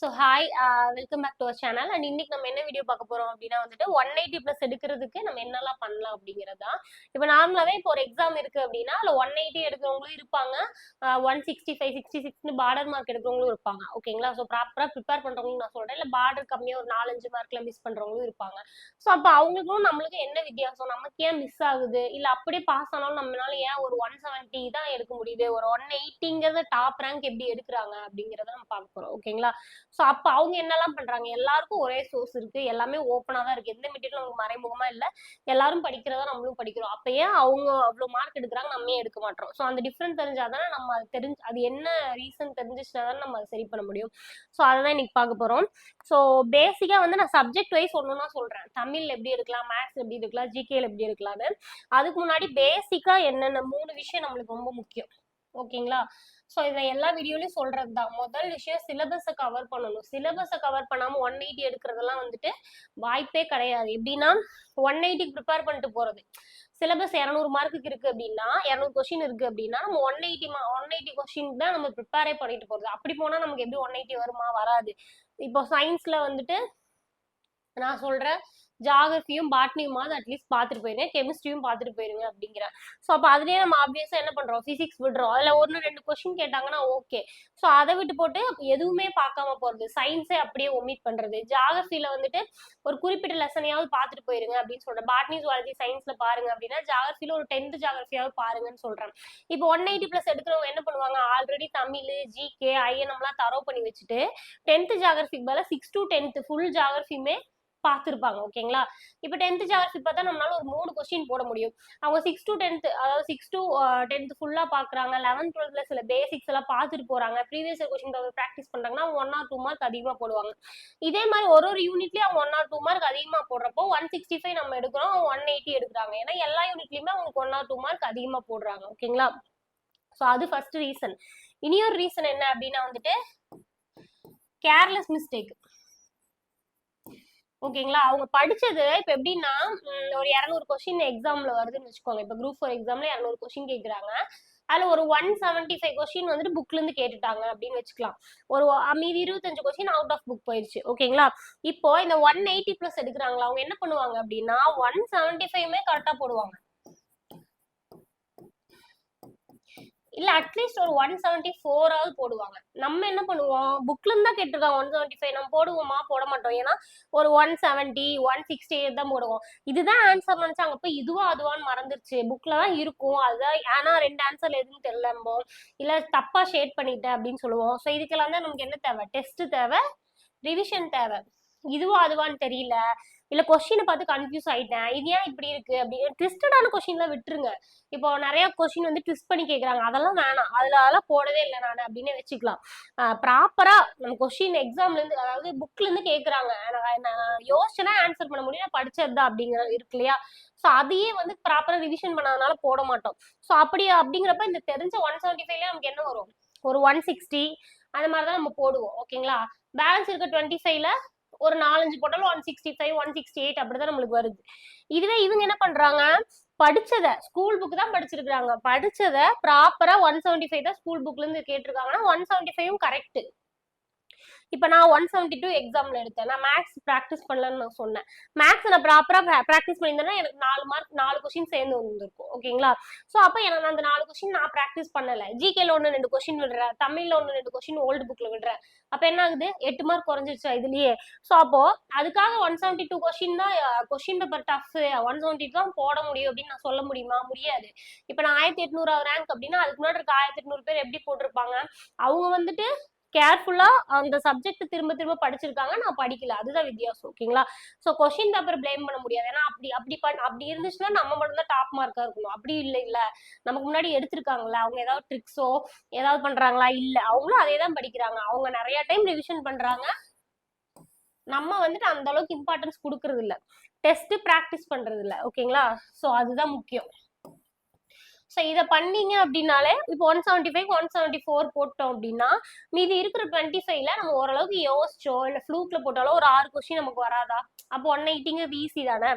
So hi welcome back to our channel and இன்னைக்கு நம்ம என்ன வீடியோ பார்க்க போறோம் அப்படின்னா வந்துட்டு ஒன் எயிட்டி ப்ளஸ் எடுக்கிறதுக்கு நம்ம என்னெல்லாம் பண்ணலாம் அப்படிங்கிறது. தான் இப்போ நார்மலாகவே இப்போ ஒரு எக்ஸாம் இருக்கு அப்படின்னா அதில் ஒன் எயிட்டி எடுக்கிறவங்களும் இருப்பாங்க. ஒன் சிக்ஸ்டி ஃபைவ் சிக்ஸ்டி சிக்ஸ்னு பார்டர் மார்க் எடுக்கிறவங்களும் இருப்பாங்க. ஓகேங்களா ஸோ ப்ராப்பராக ப்ரிப்பேர் பண்ணுறவங்களும் நான் சொல்கிறேன் இல்லை பார்டர் கம்மியாக ஒரு நாலஞ்சு மார்க்கில் மிஸ் பண்ணுறவங்களும் இருப்பாங்க. ஸோ அப்போ அவங்களுக்கும் நம்மளுக்கும் என்ன வித்தியாசம்? நமக்கு ஏன் மிஸ் ஆகுது? இல்லை அப்படியே பாஸ் ஆனாலும் நம்மளால ஏன் ஒரு ஒன் செவன்ட்டி தான் எடுக்க முடியுது? ஒரு ஒன் எயிட்டிங்கிறத டாப் ரேங்க் எப்படி எடுக்கிறாங்க அப்படிங்கிறத நம்ம பார்க்க போகிறோம் ஓகேங்களா ஸோ அப்போ அவங்க என்னெல்லாம் பண்றாங்க? எல்லாருக்கும் ஒரே சோர்ஸ் இருக்கு. எல்லாமே ஓப்பனாக தான் இருக்கு. எந்த மெட்டீரியல் நமக்கு மறைமுகமா இல்லை. எல்லாரும் படிக்கிறதா நம்மளும் படிக்கிறோம். அப்போ ஏன் அவங்க அவ்வளோ மார்க் எடுக்கிறாங்க? நம்ம ஏன் எடுக்க மாட்டோம்? ஸோ அந்த டிஃப்ரெண்ட் தெரிஞ்சாதானே நம்ம அது தெரிஞ்சு அது என்ன ரீசன் தெரிஞ்சிச்சுனா தானே நம்ம அதை சரி பண்ண முடியும். ஸோ அதை தான் இன்னைக்கு பார்க்க போறோம். ஸோ பேசிக்காக வந்து நான் சப்ஜெக்ட் வைஸ் ஒன்றுனா சொல்றேன். தமிழ் எப்படி எடுக்கலாம்? மேக்ஸ் எப்படி எடுக்கலாம்? ஜிகேல எப்படி எடுக்கலாம்னு. அதுக்கு முன்னாடி பேசிக்காக என்னென்ன மூணு விஷயம் நம்மளுக்கு ரொம்ப முக்கியம். ஓகேங்களா ஸோ இதை எல்லா வீடியோலையும் சொல்றது தான் முதல் விஷயம் சிலபஸை கவர் பண்ணணும். சிலபஸை கவர் பண்ணாமல் ஒன் எயிட்டி எடுக்கிறதெல்லாம் வந்துட்டு வாய்ப்பே கிடையாது. எப்படின்னா ஒன் எயிட்டிக்கு ப்ரிப்பேர் பண்ணிட்டு போகிறது சிலபஸ் இரநூறு மார்க்குக்கு இருக்கு அப்படின்னா இரநூறு கொஸ்டின் இருக்கு அப்படின்னா நம்ம ஒன் எயிட்டி மா ஒன் எயிட்டி கொஸ்டின் தான் நம்ம ப்ரிப்பேரே பண்ணிட்டு போகிறது அப்படி போனால் நமக்கு எப்படி ஒன் எயிட்டி வருமா? வராது. இப்போ சயின்ஸில் வந்துட்டு நான் சொல்கிறேன் ஜாகிரஃபியும் பாட்னியுமாவது அட்லீஸ்ட் பார்த்துட்டு போயிருங்க. கெமிஸ்ட்ரியும் பார்த்துட்டு போயிருங்க அப்படிங்கிறேன். ஸோ அப்போ அதுலேயே நம்ம ஆப்வியஸாக என்ன பண்ணுறோம் ஃபிசிக்ஸ் விடுறோம். அதில் ஒன்று ரெண்டு கொஸ்டின் கேட்டாங்கன்னா ஓகே ஸோ அதை விட்டு போட்டு எதுவுமே பார்க்காம போகிறது சயின்ஸே அப்படியே ஒமிட் பண்ணுறது ஜாகிரஃபியில் வந்துட்டு ஒரு குறிப்பிட்ட லெசனையாவது பார்த்துட்டு போயிருங்க அப்படின்னு சொல்கிறேன் பாட்னி ஜுவாலஜி சயின்ஸில் பாருங்க அப்படின்னா ஜாகிரஃபியில் ஒரு டென்த் ஜாகிரஃபியாவது பாருங்கன்னு சொல்கிறேன் இப்போ ஒன் எயிட்டி ப்ளஸ் எடுக்கிறவங்க என்ன பண்ணுவாங்க? ஆல்ரெடி தமிழ் ஜிகே ஐஎன்எம்லாம் தரோ பண்ணி வச்சுட்டு டென்த் ஜாகிரஃபிக்கு பதிலாக சிக்ஸ் டு டென்த் ஃபுல் ஜாகிரஃபியுமே பார்த்துருப்பாங்க ஓகேங்களா இப்போ டென்த் ஜாகிரபி பார்த்தா நம்மளால ஒரு மூணு கொஸ்டின் போட முடியும். அவங்க சிக்ஸ் டு டென்த் அதாவது சிக்ஸ் டு டென்த் ஃபுல்லாக பார்க்குறாங்க. லெவன்த் டுவெல்த்ல சில பேசிக்ஸ் எல்லாம் பார்த்துட்டு போறாங்க. ப்ரீவியஸ் கொஸ்டின் பேப்பர் ப்ராக்டிஸ் பண்ணுறாங்கன்னா ஒன் ஆர் டூ மார்க் அதிகமாக போடுவாங்க. இதே மாதிரி ஒரு ஒரு யூனிட்லேயும் அவங்க ஒன் ஆர் டூ மார்க் அதிகமாக போடுறப்போ ஒன் சிக்ஸ்டி ஃபைவ் நம்ம எடுக்கிறோம் அவங்க ஒன் எயிட்டி எடுக்கிறாங்க. ஏன்னா எல்லா யூனிட்லையுமே அவங்களுக்கு ஒன் ஆர் டூ மார்க் அதிகமாக போடுறாங்க ஓகேங்களா ஸோ அது ஃபர்ஸ்ட் ரீசன் இனியொரு ரீசன் என்ன அப்படின்னா வந்துட்டு கேர்லெஸ் மிஸ்டேக் ஓகேங்களா? அவங்க படிச்சது இப்போ எப்படின்னா ஒரு இரநூறு கொஸ்டின் எக்ஸாம்ல வருதுன்னு வச்சுக்கோங்க. இப்போ குரூப் ஃபோர் எக்ஸாம்ல இரநூறு கொஸ்டின் கேட்குறாங்க அதில் ஒரு ஒன் செவன்ட்டி ஃபைவ் கொஸ்டின் வந்துட்டு புக்ல இருந்து கேட்டுட்டாங்க அப்படின்னு வச்சுக்கலாம். ஒரு மீதி இருபத்தஞ்சு கொஸ்டின் அவுட் ஆஃப் புக் போயிடுச்சு ஓகேங்களா? இப்போ இந்த ஒன் எயிட்டி ப்ளஸ் எடுக்கிறாங்களா? அவங்க என்ன பண்ணுவாங்க அப்படின்னா ஒன் செவன்டி ஃபைவ்மே கரெக்டாக போடுவாங்க. இல்ல அட்லீஸ்ட் ஒரு ஒன் செவன்டி ஃபோராவது போடுவாங்க. நம்ம என்ன பண்ணுவோம்? புக்ல இருந்தா கேட்டிருக்காங்க ஒன் செவன்டி ஃபைவ் நம்ம போடுவோமா? போட மாட்டோம். ஏன்னா ஒரு ஒன் செவன்டி ஒன் சிக்ஸ்டி தான் போடுவோம். இதுதான் ஆன்சர் நினைச்சாங்க. போய் இதுவா அதுவான்னு மறந்துருச்சு. புக்ல தான் இருக்கும். அதுதான் ஏன்னா ரெண்டு ஆன்சர்ல எதுவும் தெரியலம்போ இல்ல தப்பா ஷேட் பண்ணிட்டேன் அப்படின்னு சொல்லுவோம். ஸோ இதுக்கெல்லாம் தான் நமக்கு என்ன தேவை? டெஸ்ட் தேவை? ரிவிஷன் தேவை. இதுவா அதுவான்னு தெரியல. இல்ல கொஸ்டினை பார்த்து கன்ஃபியூஸ் ஆயிட்டேன். இது ஏன் இப்படி இருக்கு? அப்படின்னு ட்விஸ்டடான கொஸ்டின்லாம் விட்டுருங்க. இப்போ நிறைய கொஸ்டின் வந்து ட்விஸ்ட் பண்ணி கேட்குறாங்க அதெல்லாம் வேணாம். அதுல அதெல்லாம் போடவே இல்லை நான். அப்படின்னு வச்சுக்கலாம். ப்ராப்பரா நம்ம கொஸ்டின் எக்ஸாம்ல இருந்து அதாவது புக்ல இருந்து கேக்குறாங்க. யோசிச்சுனா ஆன்சர் பண்ண முடியும். நான் படிச்சதுதான் அப்படிங்கிற இருக்கு இல்லையா? ஸோ அதையே வந்து ப்ராப்பரா ரிவிஷன் பண்ணாதனால போட மாட்டோம். ஸோ அப்படி அப்படிங்கிறப்ப இந்த தெரிஞ்ச ஒன் செவன்டி ஃபைவ்ல நமக்கு என்ன வரும்? ஒரு ஒன் சிக்ஸ்டி அந்த மாதிரி தான் நம்ம போடுவோம். ஓகேங்களா? பேலன்ஸ் இருக்க டுவெண்ட்டி ஃபைவ்ல ஒரு நாலஞ்சு போட்டாலும் one sixty five one sixty eight அப்படிதான் நம்மளுக்கு வருது. இதுவே இவங்க என்ன பண்றாங்க? படிச்சத ஸ்கூல் புக் தான் படிச்சிருக்காங்க படிச்சத ப்ராப்பரா ஒன் செவன்டி ஃபைவ் தான் ஸ்கூல் புக்ல இருந்து கேட்டிருக்காங்கன்னா ஒன் செவன்டி ஃபைவும் கரெக்ட் இப்போ நான் ஒன் செவன்டி டூ எக்ஸாம்ல எடுத்தேன். நான் மேக்ஸ் ப்ராக்டிஸ் பண்ணலன்னு நான் சொன்னேன். மேக்ஸ் நான் ப்ராப்பரா ப்ராக்டிஸ் பண்ணியிருந்தேன்னா எனக்கு நாலு மார்க் நாலு கொஸ்டின் சேர்ந்து வந்திருக்கும். ஓகேங்களா ஸோ அப்போ எனக்கு அந்த நாலு கொஸ்டின் நான் ப்ராக்டிஸ் பண்ணல. ஜிகேல ஒன்று ரெண்டு கொஸ்டின் விடுறேன். தமிழ்ல ஒன்று ரெண்டு கொஸ்டின் ஓல்டு புக்ல விடுறேன். அப்போ என்ன ஆகுது? எட்டு மார்க் குறைஞ்சிருச்சு இதுலயே? ஸோ அப்போ அதுக்காக ஒன் செவன்டி டூ கொஸ்டின் தான் question paper tough one seventy தான் போட முடியும் அப்படின்னு நான் சொல்ல முடியுமா? முடியாது. இப்போ நான் ஆயிரத்தி எட்நூறாவது ரேங்க் அப்படின்னா அதுக்கு முன்னாடி இருக்க ஆயிரத்தி எட்நூறு பேர் எப்படி போட்டிருப்பாங்க? அவங்க வந்துட்டு கேர்ஃபுல்லா அந்த சப்ஜெக்ட் திரும்ப திரும்ப படிச்சிருக்காங்க. நான் படிக்கல. அதுதான் வித்தியாசம். ஓகேங்களா ஸோ கொஸ்டின் பேப்பர் ப்ளேம் பண்ண முடியாது. ஏன்னா அப்படி அப்படி பண்ண அப்படி இருந்துச்சுன்னா நம்ம மட்டும் தான் டாப் மார்க்கா இருக்கணும். அப்படி இல்லை இல்ல நமக்கு முன்னாடி எடுத்திருக்காங்களா அவங்க ஏதாவது ட்ரிக்ஸோ ஏதாவது பண்றாங்களா? இல்ல. அவங்களும் அதே தான் படிக்கிறாங்க. அவங்க நிறைய டைம் ரிவிஷன் பண்றாங்க. நம்ம வந்துட்டு அந்த அளவுக்கு இம்பார்ட்டன்ஸ் கொடுக்கறது இல்ல டெஸ்ட் ப்ராக்டிஸ் பண்றது இல்ல ஓகேங்களா ஸோ அதுதான் முக்கியம். ஸோ இதை பண்ணீங்க அப்படின்னாலே இப்போ one seventy five one seventy four போட்டோம் அப்படின்னா மீதி இருக்கிற டுவெண்ட்டி ஃபைவ்ல நம்ம ஓரளவுக்கு யோசிச்சோ இல்லை ஃப்ளூட்ல போட்டாலோ ஒரு ஆறு கொஸ்டின் நமக்கு வராதா? அப்போ ஒன் எயிட்டிங்க ஈஸி தானே?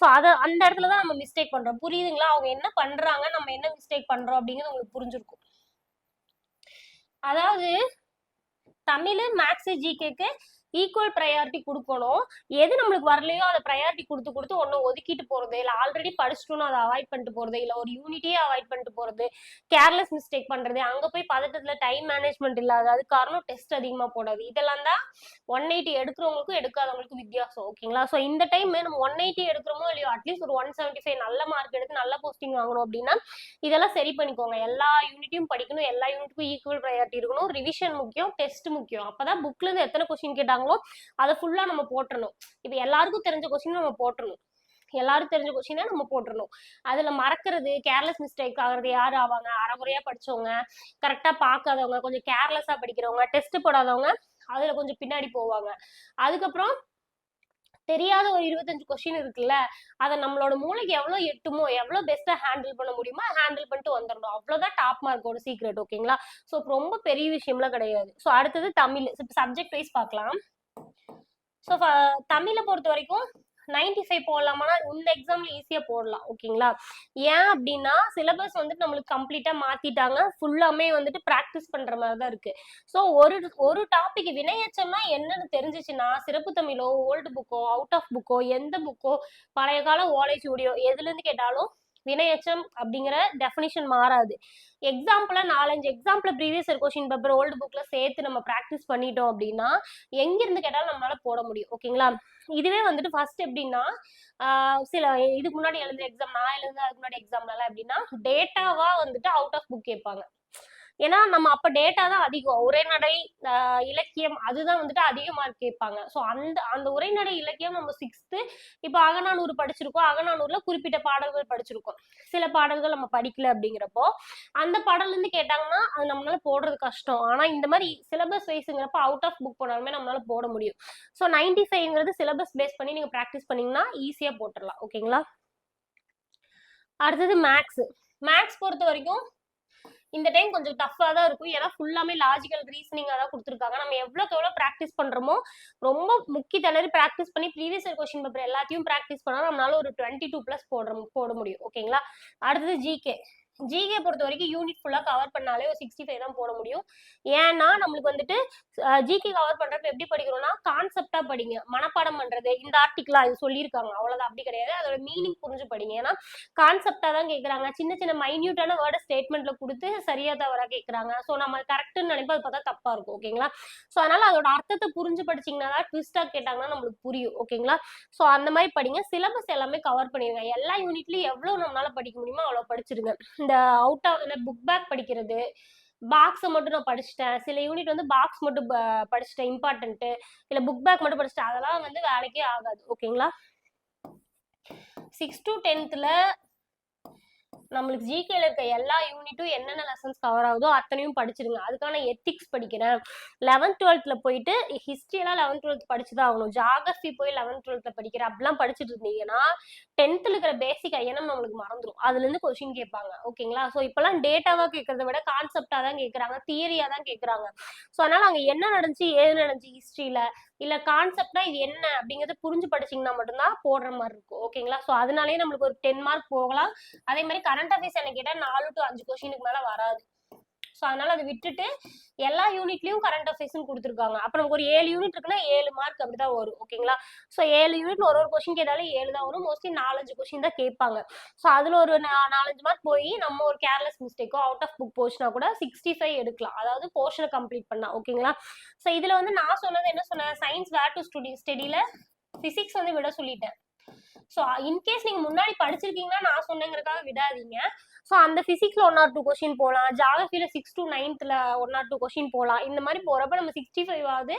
ஸோ அதை அந்த இடத்துல தான் நம்ம மிஸ்டேக் பண்றோம். புரியுதுங்களா? அவங்க என்ன பண்றாங்க நம்ம என்ன மிஸ்டேக் பண்றோம் அப்படிங்கிறது உங்களுக்கு புரிஞ்சிருக்கும். அதாவது தமிழ் மேக்ஸ் ஜிகேக்கு ஈக்குவல் ப்ரையாரிட்டி கொடுக்கணும். எது நம்மளுக்கு வரலையோ அதை ப்ரையாரிட்டி கொடுத்து கொடுத்து ஒன்று ஒதுக்கிட்டு போகிறது இல்லை ஆல்ரெடி படிச்சுட்டோன்னு அதை அவாய்ட் பண்ணிட்டு போகிறது இல்லை ஒரு யூனிட்டே அவாய்ட் பண்ணிட்டு போகிறது கேர்லெஸ் மிஸ்டேக் பண்ணுறது அங்கே போய் பதட்டத்தில் டைம் மேனேஜ்மெண்ட் இல்லாத அது காரணம் டெஸ்ட் அதிகமாக போடாது. இதெல்லாம் தான் ஒன் எயிட்டி எடுக்கிறவங்களுக்கும் எடுக்காதவங்களுக்கும் வித்தியாசம் ஓகேங்களா ஸோ இந்த டைம் நம்ம ஒன் எயிட்டி எடுக்கிறோமோ இல்லையோ அட்லீஸ்ட் ஒரு ஒன் செவன்ட்டி ஃபைவ் நல்ல மார்க் எடுத்து நல்ல போஸ்டிங் வாங்கணும் அப்படின்னா இதெல்லாம் சரி பண்ணிக்கோங்க. எல்லா யூனிட்டையும் படிக்கணும் எல்லா யூனிட்டுக்கும் ஈக்குவல் ப்ரையாரிட்டி இருக்கணும். ரிவிஷன் முக்கியம் டெஸ்ட் முக்கியம். அப்பதான் புக்ல இருந்து எத்தனை கொஸ்டின் கேட்டாங்க? கேட்டாங்களோ அதை ஃபுல்லா நம்ம போட்டணும் இப்போ எல்லாருக்கும் தெரிஞ்ச கொஸ்டின் நம்ம போட்டுறணும். எல்லாரும் தெரிஞ்ச கொஸ்டினை நம்ம போட்டுறணும். அதுல மறக்கிறது கேர்லெஸ் மிஸ்டேக் ஆகுறது யார் ஆவாங்க? அரைகுறையா படிச்சவங்க கரெக்டா பார்க்காதவங்க கொஞ்சம் கேர்லெஸ்ஸா படிக்கிறவங்க டெஸ்ட் போடாதவங்க அதுல கொஞ்சம் பின்னாடி போவாங்க. அதுக்கப்புறம் தெரியாத ஒரு இருபத்தஞ்சு கொஸ்டின் இருக்குல்ல அதை நம்மளோட மூளைக்கு எவ்வளவு எட்டுமோ எவ்வளவு பெஸ்டா ஹேண்டில் பண்ண முடியுமோ ஹேண்டில் பண்ணிட்டு வந்துடணும். அவ்வளவுதான் டாப் மார்க்கோட சீக்ரெட் ஓகேங்களா ஸோ ரொம்ப பெரிய விஷயம்லாம் கிடையாது. ஸோ அடுத்தது தமிழ். சப்ஜெக்ட் வைஸ் பார்க்கலாம். ஸோ தமிழை பொறுத்த வரைக்கும் நைன்டி ஃபைவ் போடலாமானா இந்த எக்ஸாம்ல ஈஸியா போடலாம் ஓகேங்களா? ஏன் அப்படின்னா சிலபஸ் வந்துட்டு நம்மளுக்கு கம்ப்ளீட்டா மாத்திட்டாங்க ஃபுல்லாமே வந்துட்டு ப்ராக்டிஸ் பண்ற மாதிரி தான் இருக்கு. ஸோ ஒரு ஒரு டாபிக் வினையச்சம்னா என்னன்னு தெரிஞ்சிச்சுன்னா சிறப்பு தமிழோ ஓல்டு புக்கோ அவுட் ஆஃப் புக்கோ எந்த புக்கோ பழைய கால ஓலை எதுல இருந்து கேட்டாலும் வினையச்சம் அப்படிங்கிற டெஃபினிஷன் மாறாது. எக்ஸாம்பிளா நாலஞ்சு example previous year question paper old புக்ல சேர்த்து நம்ம ப்ராக்டிஸ் பண்ணிட்டோம் அப்படின்னா எங்கிருந்து கேட்டாலும் நம்மளால போட முடியும். ஓகேங்களா இதுவே வந்துட்டு ஃபர்ஸ்ட் எப்படின்னா சில இதுக்கு முன்னாடி எழுதுற எக்ஸாம் நான் எழுதுன அதுக்கு முன்னாடி எக்ஸாம்லாம் எப்படின்னா டேட்டாவா வந்துட்டு அவுட் ஆஃப் புக் கேட்பாங்க. ஏன்னா நம்ம அப்ப டேட்டா தான் அதிகம். உரைநடை இலக்கியம் அதுதான் வந்துட்டு அதிகமா கேட்பாங்க. ஸோ அந்த அந்த உரைநடை இலக்கியம் நம்ம சிக்ஸ்த்து இப்போ அகநானூறு படிச்சிருக்கோம். அகநானூர்ல குறிப்பிட்ட பாடல்கள் படிச்சிருக்கோம். சில பாடல்கள் நம்ம படிக்கல அப்படிங்கிறப்போ அந்த பாடல்ல இருந்து கேட்டாங்கன்னா அது நம்மளால போடுறது கஷ்டம். ஆனா இந்த மாதிரி சிலபஸ் வைஸுங்கிறப்ப அவுட் ஆஃப் புக் போனாலுமே நம்மளால போட முடியும். ஸோ நைன்டி ஃபைவ்ங்கிறது சிலபஸ் பேஸ் பண்ணி நீங்க ப்ராக்டிஸ் பண்ணீங்கன்னா ஈஸியா போட்டுடலாம். ஓகேங்களா அடுத்தது மேக்ஸ் மேக்ஸ் பொறுத்த வரைக்கும் இந்த டைம் கொஞ்சம் டஃப்பாக தான் இருக்கும். ஏன்னா ஃபுல்லாமே லாஜிக்கல் ரீசனிங்காக தான் கொடுத்துருக்காங்க. நம்ம எவ்வளோக்கு எவ்வளோ ப்ராக்டிஸ் பண்ணுறோமோ ரொம்ப முக்கிய திணறி ப்ராக்டிஸ் பண்ணி ப்ரீவியஸ் இயர் கொஸ்டின் பேப்பர் எல்லாத்தையும் ப்ராக்டிஸ் பண்ணால் நம்மளால ஒரு டுவெண்ட்டி டூ ப்ளஸ் போட போட முடியும் ஓகேங்களா அடுத்தது ஜிகே ஜிகே பொறுத்த வரைக்கும் யூனிட் ஃபுல்லாக கவர் பண்ணாலே ஒரு சிக்ஸ்டி ஃபைவ் தான் போட முடியும். ஏன்னா நம்மளுக்கு வந்துட்டு ஜிகே கவர் பண்ணுறப்ப எப்படி படிக்கிறோம்னா கான்செப்டாக படிங்க. மனப்பாடம் பண்ணுறது இந்த ஆர்டிக்கலாக இது சொல்லியிருக்காங்க. அவ்வளோதான் அப்படி கிடையாது. அதோட மீனிங் புரிஞ்சு படிங்க. ஏன்னா கான்செப்டாக தான் கேட்குறாங்க சின்ன சின்ன மைன்யூட்டான வேர்டை ஸ்டேட்மெண்ட்டில் கொடுத்து சரியாக தவறாக கேட்குறாங்க ஸோ நம்ம கரெக்டுன்னு நினைப்போம். அது பார்த்தா தப்பாக இருக்கும். ஓகேங்களா ஸோ அதனால அதோட அர்த்தத்தை புரிஞ்சு படிச்சீங்கன்னா தான் ட்விஸ்ட்டாக கேட்டாங்கன்னா நம்மளுக்கு புரியும். ஓகேங்களா ஸோ அந்த மாதிரி படிங்க. சிலபஸ் எல்லாமே கவர் பண்ணிருங்க. எல்லா யூனிட்லையும் எவ்வளோ நம்மளால படிக்க முடியுமோ அவ்வளோ படிச்சிருங்க. இந்த அவுட் ஆஃப் புக் பேக் படிக்கிறது. பாக்ஸை மட்டும் நான் படிச்சிட்டேன். சில யூனிட் வந்து பாக்ஸ் மட்டும் ப- படிச்சிட்டேன். இம்பார்ட்டன்ட்டு இல்லை புக் பேக் மட்டும் படிச்சிட்டேன். அதெல்லாம் வந்து வேலைக்கே ஆகாது. ஓகேங்களா சிக்ஸ் டு டென்த்தில் நம்மளுக்கு ஜிகேல இருக்க எல்லா யூனிட்டும் என்னென்ன லெசன்ஸ் கவர் ஆகுதோ அத்தனையும் படிச்சிருங்க. அதுக்கான எத்திக்ஸ் படிக்கிறேன். லெவன்த் டுவெல்த்ல போயிட்டு ஹிஸ்ட்ரி எல்லாம் லெவன்த் டுவெல்த் படிச்சு தான் ஆகணும். ஜாகிரபி போய் லெவன்த் டுவெல்த்ல படிக்கிற அப்படிலாம் படிச்சுட்டு இருந்தீங்கன்னா டென்த்ல இருக்கிற பேசிக் ஐயனம் நம்மளுக்கு மறந்துடும் அதுல இருந்து கொஸ்டின் கேட்பாங்க. ஓகேங்களா ஸோ இப்பெல்லாம் டேட்டாவா கேட்கறத விட கான்செப்டா தான் கேட்கறாங்க தியரியா தான் கேட்கறாங்க. ஸோ அதனால அங்க என்ன நடந்துச்சு ஏது நடந்துச்சு ஹிஸ்டரியில இல்ல கான்செப்ட்னா இது என்ன அப்படிங்கறத புரிஞ்சு படிச்சீங்கன்னா மட்டும்தான் போடுற மாதிரி இருக்கும். ஓகேங்களா ஸோ அதனாலேயே நம்மளுக்கு ஒரு டென் மார்க் போகலாம். அதே மாதிரி கரண்ட் அஃபேர்ஸ் எனக்கு கேட்டா நாலு டு அஞ்சு கொஸ்டினுக்கு மேல வராது. ஸோ அதனால அதை விட்டுட்டு எல்லா யூனிட்லயும் கரண்ட் அஃபேர்ஸ்னு கொடுத்துருக்காங்க. அப்போ நமக்கு ஒரு ஏழு யூனிட் இருக்குன்னா ஏழு மார்க் அப்படிதான் வரும் ஓகேங்களா ஸோ ஏழு யூனிட்ல ஒரு ஒரு கொஸ்டின் கேட்டாலும் ஏழு தான் வரும். மோஸ்ட்லி நாலஞ்சு கொஸ்டின் தான் கேட்பாங்க. ஸோ அதுல ஒரு நாலஞ்சு மார்க் போய் நம்ம ஒரு கேர்லெஸ் மிஸ்டேக்கோ அவுட் ஆஃப் புக் போச்சுன்னா கூட சிக்ஸ்டி ஃபைவ் எடுக்கலாம். அதாவது போர்ஷனை கம்ப்ளீட் பண்ணா ஓகேங்களா ஸோ இதுல வந்து நான் சொன்னது என்ன சொன்னேன்? சயின்ஸ் வேர் டு ஸ்டுடி ஸ்டடியில ஃபிசிக்ஸ் வந்து விட சொல்லிட்டேன். ஸோ இன்கேஸ் uh, நீங்க முன்னாடி படிச்சிருக்கீங்கன்னா நான் சொன்னேங்கிறதுக்காக விடாதீங்க. ஸோ அந்த பிசிக்ஸ்ல ஒன் ஆர் டூ கொஸ்டின் போகலாம் ஜாகிரபியில சிக்ஸ் டு நைன்த்ல ஒன் ஆர் டூ கொஸ்டின் போகலாம் இந்த மாதிரி போறப்ப நம்ம சிக்ஸ்டி ஃபைவ் ஆகுது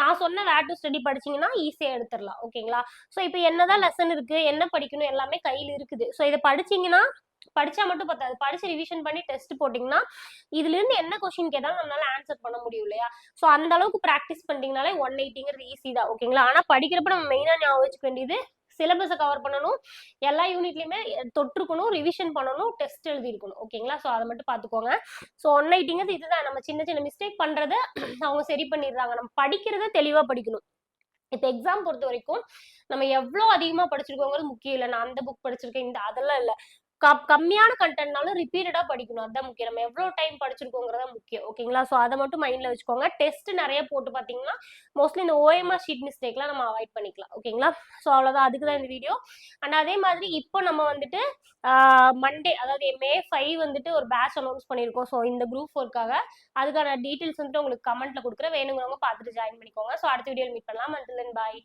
நான் சொன்ன வேர் டு ஸ்டடி படிச்சீங்கன்னா ஈஸியாக எடுத்துடலாம். ஓகேங்களா ஸோ இப்போ என்னதான் லெசன் இருக்கு என்ன படிக்கணும் எல்லாமே கையில் இருக்குது. ஸோ இதை படிச்சீங்கன்னா படிச்சா மட்டும் பத்தாது. படிச்சு ரிவிஷன் பண்ணி டெஸ்ட் போட்டிங்கன்னா இதுல இருந்து என்ன கொஸ்டின் கேட்டாலும் நம்மளால ஆன்சர் பண்ண முடியும் இல்லையா? ஸோ அந்த அளவுக்கு ப்ராக்டிஸ் பண்ணிட்டீங்கனாலே ஒன் எயிட்டிங்கிறது ஈஸி தான். ஓகேங்களா ஆனா படிக்கிறப்ப நம்ம மெயினா ஞாபகம் வச்சுக்க வேண்டியது சிலபஸை கவர் பண்ணணும். எல்லா யூனிட்லையுமே தொற்றுக்கணும் ரிவிஷன் பண்ணணும் டெஸ்ட் எழுதியிருக்கணும். ஓகேங்களா? ஸோ அதை மட்டும் பார்த்துக்கோங்க. ஸோ ஒன் ஐட்டிங்கிறது இதுதான். நம்ம சின்ன சின்ன மிஸ்டேக் பண்ணுறத அவங்க சரி பண்ணிடுறாங்க. நம்ம படிக்கிறத தெளிவாக படிக்கணும். இப்போ எக்ஸாம் பொறுத்த வரைக்கும் நம்ம எவ்வளோ அதிகமாக படிச்சிருக்கோங்கிறது முக்கியம் இல்லை. நான் அந்த புக் படிச்சிருக்கேன் இந்த அதெல்லாம் இல்லை. கம்மியான கண்டென்ட்னாலும் ரிப்பீட்டடா படிக்கணும். அதான் முக்கியம். நம்ம எவ்வளவு டைம் படிச்சிருக்கோங்கிறத முக்கியம். ஓகேங்களா ஸோ அதை மட்டும் மைண்ட்ல வச்சுக்கோங்க. டெஸ்ட் நிறைய போட்டு பார்த்தீங்கன்னா மோஸ்ட்லி இந்த ஓஎம்ஆர் ஷீட் மிஸ்டேக்லாம் நம்ம அவாய்ட் பண்ணிக்கலாம். ஓகேங்களா ஸோ அவ்வளோதான் அதுக்கு தான் இந்த வீடியோ அண்ட் அதே மாதிரி இப்போ நம்ம வந்துட்டு மண்டே அதாவது மே ஃபைவ் வந்துட்டு ஒரு பேட்ச் அனௌன்ஸ் பண்ணியிருக்கோம். ஸோ இந்த குரூப் ஒர்க்காக அதுக்கான டீட்டெயில்ஸ் வந்துட்டு உங்களுக்கு கமெண்ட்ல கொடுக்குறேன். வேணுங்கிறவங்க பார்த்துட்டு ஜாயின் பண்ணிக்கோங்க. ஸோ அடுத்த வீடியோவில் மீட் பண்ணலாம். And then bye